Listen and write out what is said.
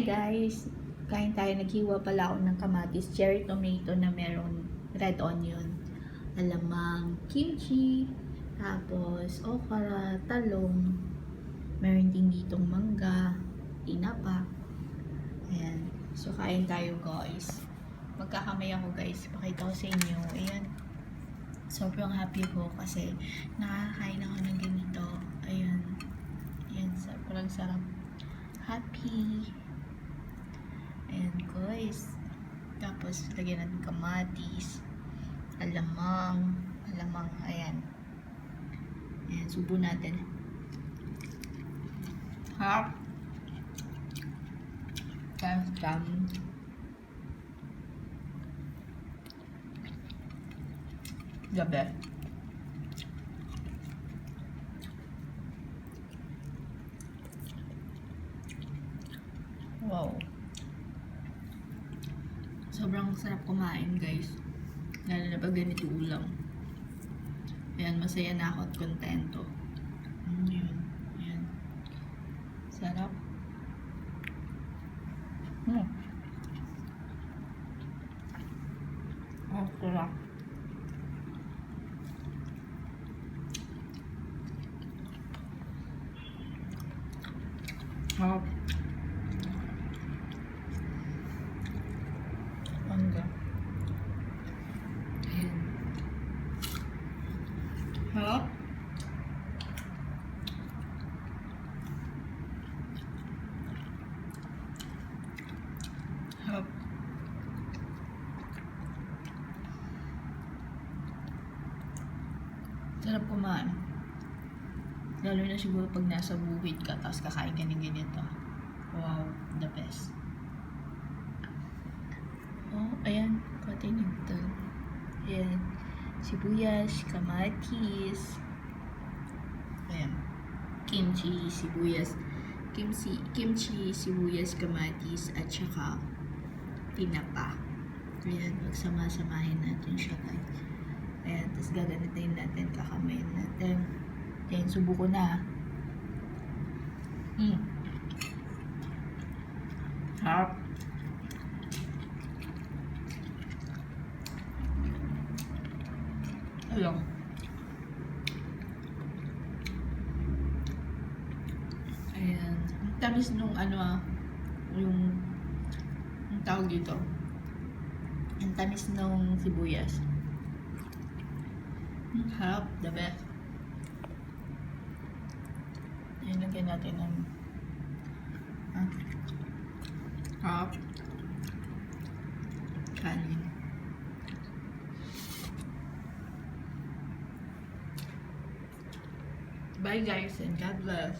Hi guys! Kain tayo, naghiwa pala ako ng kamatis, cherry tomato na merong red onion, alamang, kimchi, tapos okra, talong, meron din ditong mangga, tinapa. Ayan. So, kain tayo guys. Magkakamay ako guys. Pakita ko sa inyo. Ayan. Sobrang happy ko kasi nakakain ako ng ganito. Ayan. Ayan. Sobrang sarap. Happy. Guys. Tapos, lagyan natin kamatis. Alamang. Alamang. Ayan. Ayan. Subo natin. Harap. Tapos, jam. Gabi. Wow. Sobrang sarap kumain, guys. Lalo na pag ganito ulam. Ayan, masaya na ako at kontento. Mm, yun. Ayan. Sarap. Mm. Oh, sarap. Sarap. Mangga. Ayan. Sarap. Sarap. Sarap kumain. Lalo na siguro pag nasa bukid ka, tapos kakain ka ng ganito. Wow, the best. Oh, ayan. Nito. Ayan. Sibuyas, kamatis. Ayan. Kimchi, sibuyas. Kimchi, kimchi, sibuyas, kamatis, at saka tinapa. Ayan, magsama-samahin natin siya guys. Ayan, tapos gagamitin natin, kakamayin natin. Ayan, subo ko na. Hmm. Sarap. Ayun. Ayan. Ang tamis nung ano ah, yung, yung tawag dito. Ang tamis nung sibuyas. Ang Harap, the best. Ayan, lagyan natin ng ah, harap. Kanin. Bye guys and God bless.